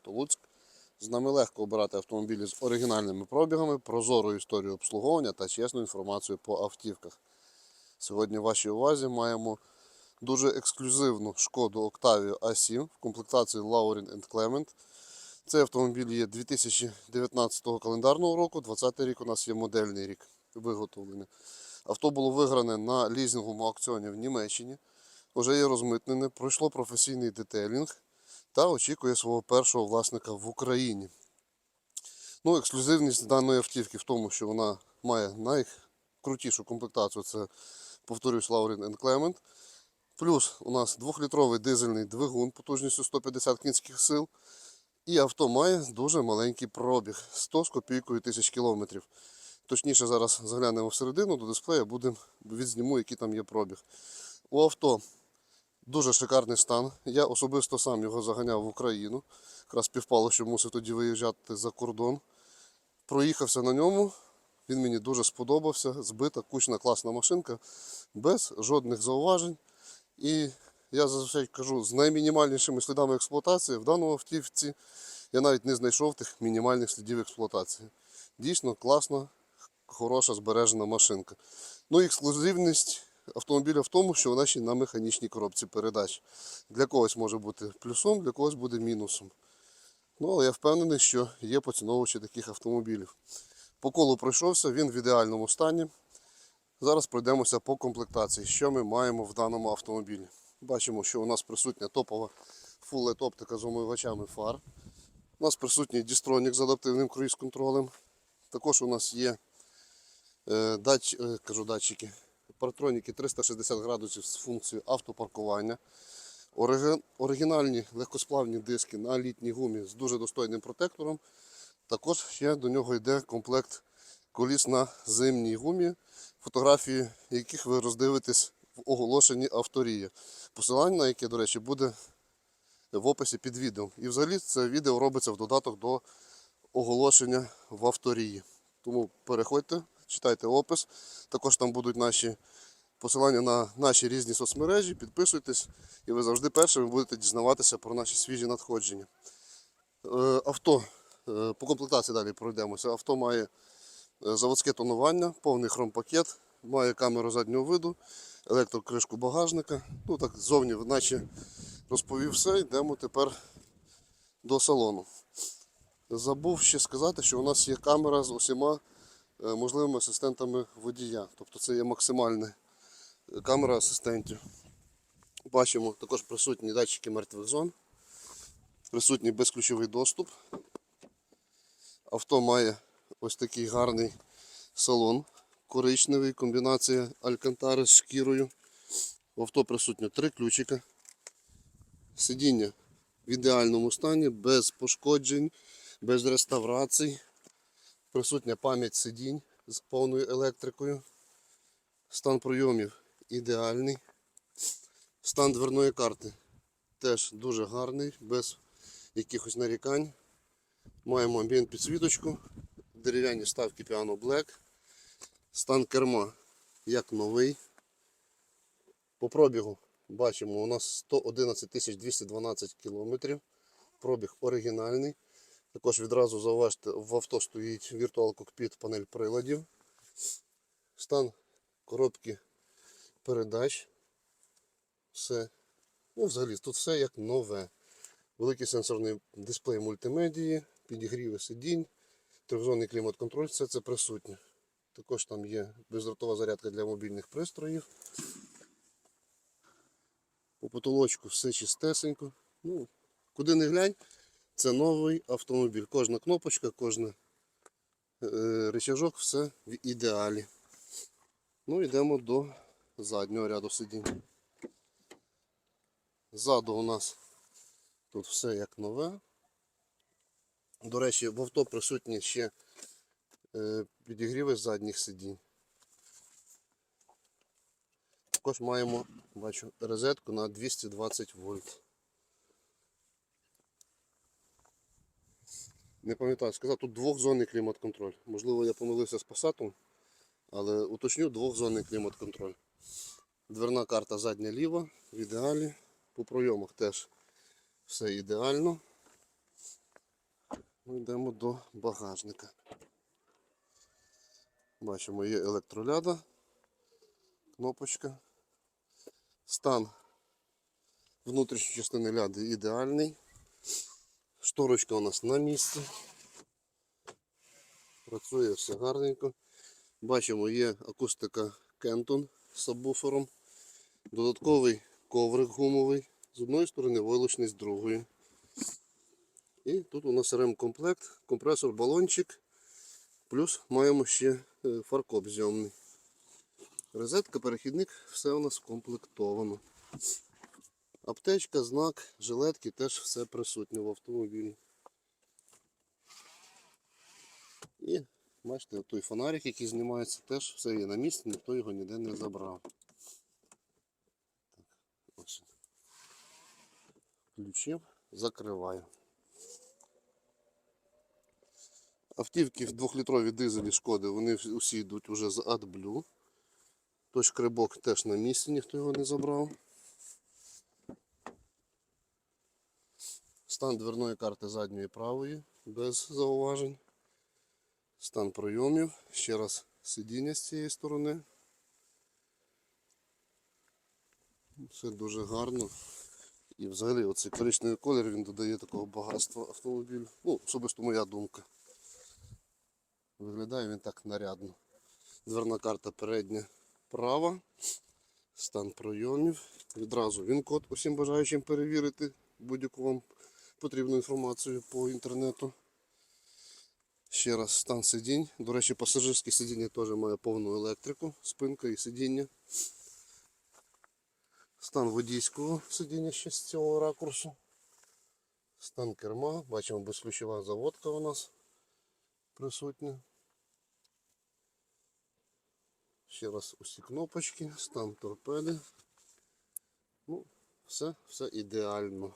Auto Луцьк. З нами легко обирати автомобілі з оригінальними пробігами, прозорою історією обслуговування та чесну інформацію по автівках. Сьогодні в вашій увазі маємо дуже ексклюзивну шкоду Octavia A7 в комплектації Laurin Clement. Цей автомобіль є 2019 календарного року, 2020 рік у нас є модельний рік виготовлення. Авто було вигране на лізинговому аукціоні в Німеччині вже є розмитнене, пройшло професійний детейлінг та очікує свого першого власника в Україні. Ну, ексклюзивність даної автівки в тому, що вона має найкрутішу комплектацію, це, повторюсь, Laurin Clement. Плюс у нас 2-літровий дизельний двигун потужністю 150 кінських сил. І авто має дуже маленький пробіг 100 з копійкою тисяч кілометрів. Точніше, зараз заглянемо всередину до дисплея, будемо відзніму, який там є пробіг. У авто дуже шикарний стан. Я особисто сам його заганяв в Україну. Якраз співпало, що мусив тоді виїжджати за кордон. Проїхався на ньому. Він мені дуже сподобався. Збита, кучна, класна машинка, без жодних зауважень. І я зазвичай кажу, з наймінімальнішими слідами експлуатації в даному автівці я навіть не знайшов тих мінімальних слідів експлуатації. Дійсно класна, хороша збережена машинка. Ну і ексклюзивність автомобіля в тому, що вона ще на механічній коробці передач. Для когось може бути плюсом, для когось буде мінусом. Ну, але я впевнений, що є поціновувачі таких автомобілів. По колу пройшовся, він в ідеальному стані. Зараз пройдемося по комплектації, що ми маємо в даному автомобілі. Бачимо, що у нас присутня топова LED оптика з омивачами фар. У нас присутній дістронік з адаптивним круїз-контролем. Також у нас є е, е, кажу, датчики, партроніки 360 градусів з функцією автопаркування. Оригінальні легкосплавні диски на літній гумі з дуже достойним протектором. Також ще до нього йде комплект коліс на зимній гумі, фотографії яких ви роздивитесь в оголошенні авторія. Посилання на яке, до речі, буде в описі під відео. І взагалі це відео робиться в додаток до оголошення в авторії. Тому переходьте, читайте опис. Також там будуть наші посилання на наші різні соцмережі. Підписуйтесь, і ви завжди першими будете дізнаватися про наші свіжі надходження. Е, Авто е, по комплектації далі пройдемося. Авто має е, заводське тонування, повний хромпакет, має камеру заднього виду, електрокришку багажника. Ну так ззовні, наче розповів все. Йдемо тепер до салону. Забув ще сказати, що у нас є камера з усіма можливими асистентами водія. Тобто це є максимальна е, камера асистентів. Бачимо також присутні датчики мертвих зон, присутній безключовий доступ. Авто має ось такий гарний салон коричневий, комбінація алькантари з шкірою. В авто присутньо три ключика. Сидіння в ідеальному стані, без пошкоджень, без реставрацій. Присутня пам'ять сидінь з повною електрикою. Стан прийомів ідеальний. Стан дверної карти теж дуже гарний, без якихось нарікань. Маємо амбієнт підсвіточку, дерев'яні ставки Piano Black. Стан керма як новий. По пробігу бачимо, у нас 111 212 кілометрів. Пробіг оригінальний. Також відразу зауважте, в авто стоїть Virtual Cockpit панель приладів. Стан коробки передач. Все. Ну, взагалі, тут все як нове. Великий сенсорний дисплей мультимедії, підігріви сидінь, трьохзонний клімат-контроль, все це присутнє. Також там є бездротова зарядка для мобільних пристроїв. По потолочку все чистесенько. Ну, куди не глянь, це новий автомобіль. Кожна кнопочка, кожен рычажок, все в ідеалі. Ну, йдемо до заднього ряду сидінь. Ззаду у нас тут все як нове. До речі, в авто присутні ще е, підігріви задніх сидінь. Також маємо, бачу, розетку на 220 вольт. Не пам'ятаю, сказав, тут двохзонний клімат-контроль. Можливо, я помилився з пасатом, але уточню двохзонний Все ідеально. Ми йдемо до багажника. Бачимо, є електроляда, кнопочка. Стан внутрішньої частини ляди ідеальний. Шторочка у нас на місці. Працює все гарненько. Бачимо, є акустика Кентон з сабвуфером. Додатковий коврик гумовий. З одної сторони, войлочний з другої. І тут у нас ремкомплект, компресор, балончик. Плюс маємо ще е, фаркоп зйомний. Розетка, перехідник, все у нас комплектовано. Аптечка, знак, жилетки теж все присутнє в автомобілі. І бачите, той фонарик, який знімається, теж все є на місці, ніхто його ніде не забрав. Так, ось. Включив, закриваю. Автівки в 2-літрові дизелі шкоди, вони усі йдуть уже з AdBlue. Той шкребок теж на місці, ніхто його не забрав. Стан дверної карти задньої правої без зауважень. Стан пройомів. Ще раз сидіння з цієї сторони. Все дуже гарно. І взагалі оцей коричневий колір він додає такого багатства автомобілю. Ну, особисто моя думка. Виглядає він так нарядно. Дверна карта передня права. Стан пройомів. Відразу він код усім бажаючим перевірити будь-яку вам потрібну інформацію по інтернету. Ще раз стан сидінь. До речі, пасажирське сидіння теж має повну електрику, спинка і сидіння. Стан водійського сидіння ще з цього ракурсу. Стан керма. Бачимо безключова заводка у нас присутня. Ще раз усі кнопочки, стан торпеди. Ну, все, все ідеально.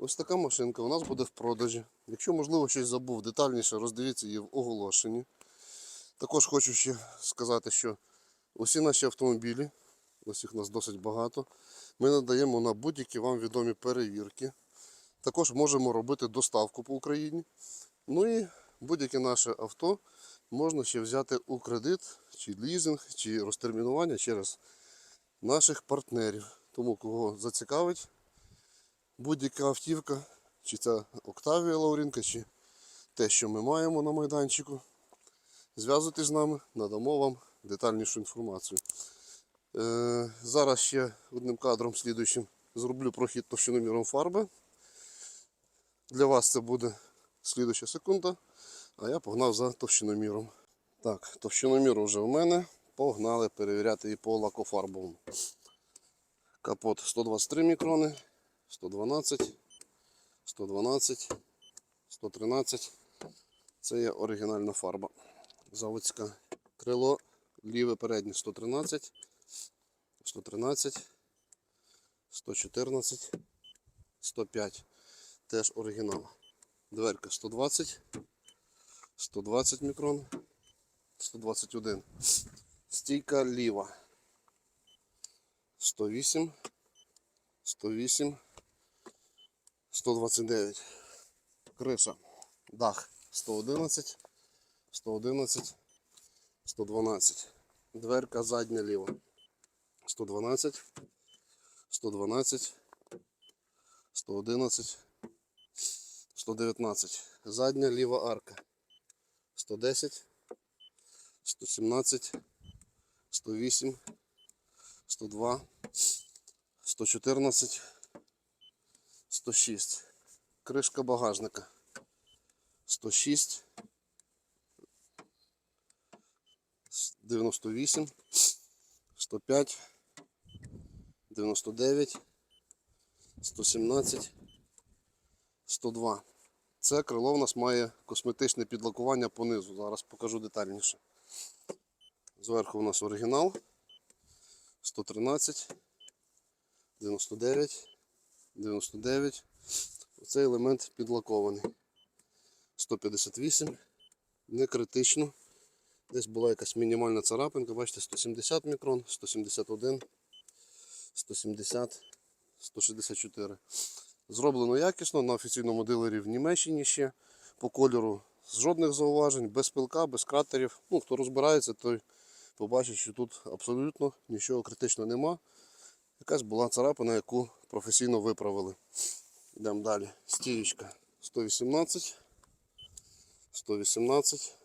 Ось така машинка у нас буде в продажі. Якщо, можливо, щось забув детальніше, роздивіться її в оголошенні. Також хочу ще сказати, що усі наші автомобілі, ось їх у нас досить багато, ми надаємо на будь-які вам відомі перевірки. Також можемо робити доставку по Україні. Ну і будь-яке наше авто можна ще взяти у кредит, чи лізинг, чи розтермінування через наших партнерів. Тому кого зацікавить будь-яка автівка, чи це Октавія Лаурінка, чи те, що ми маємо на майданчику. Зв'язуйтесь з нами, надамо вам детальнішу інформацію. Е, зараз ще одним кадром слідуючим зроблю прохід товщиноміром фарби. Для вас це буде слідуюча секунда, а я погнав за товщиноміром. Так, товщиномір вже в мене. Погнали перевіряти і по лакофарбовому. Капот 123 мікрони, 112, 112, 113. Це є оригінальна фарба. Заводська крило ліве переднє 113, 113, 114, 105. Теж оригінал. Дверка 120, 120 мікрон, 121. Стійка ліва. 108, 108, 129. Криша. Дах 111, 111, 112. Дверка задня ліва. 112, 112, 111, 119. Задня ліва арка. 110, 117, 108, 102, 114, 106. Кришка багажника. 106, 98, 105, 99, 117, 102. Це крило в нас має косметичне підлакування понизу. Зараз покажу детальніше. Зверху у нас оригінал 113, 99, 99. Цей елемент підлакований. 158, не критично. Десь була якась мінімальна царапинка, бачите, 170 мікрон, 171, 170, 164. Зроблено якісно на офіційному дилері в Німеччині ще по кольору. з Жодних зауважень, без пилка, без кратерів. Ну, хто розбирається, той побачить, що тут абсолютно нічого критичного нема. Якась була царапина, яку професійно виправили. Йдемо далі. Стіючка 118, 118,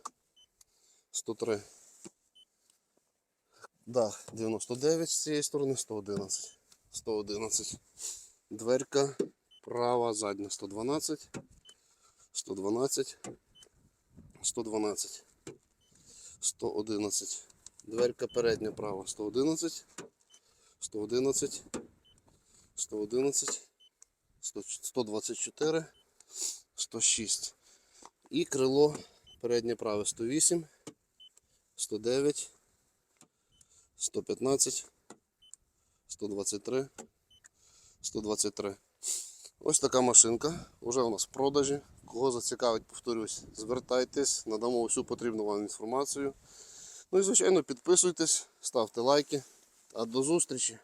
103. Дах 99 з цієї сторони, 111. 111. Дверка права, задня 112. 112. 112. 111. Дверка передня права 111. 111. 111. 124. 106. І крило переднє праве 108. 109. 115, 123, 123. Ось така машинка. Уже у нас в продажі. Кого зацікавить, повторюсь, звертайтесь, надамо усю потрібну вам інформацію. Ну і звичайно підписуйтесь, ставте лайки. А до зустрічі!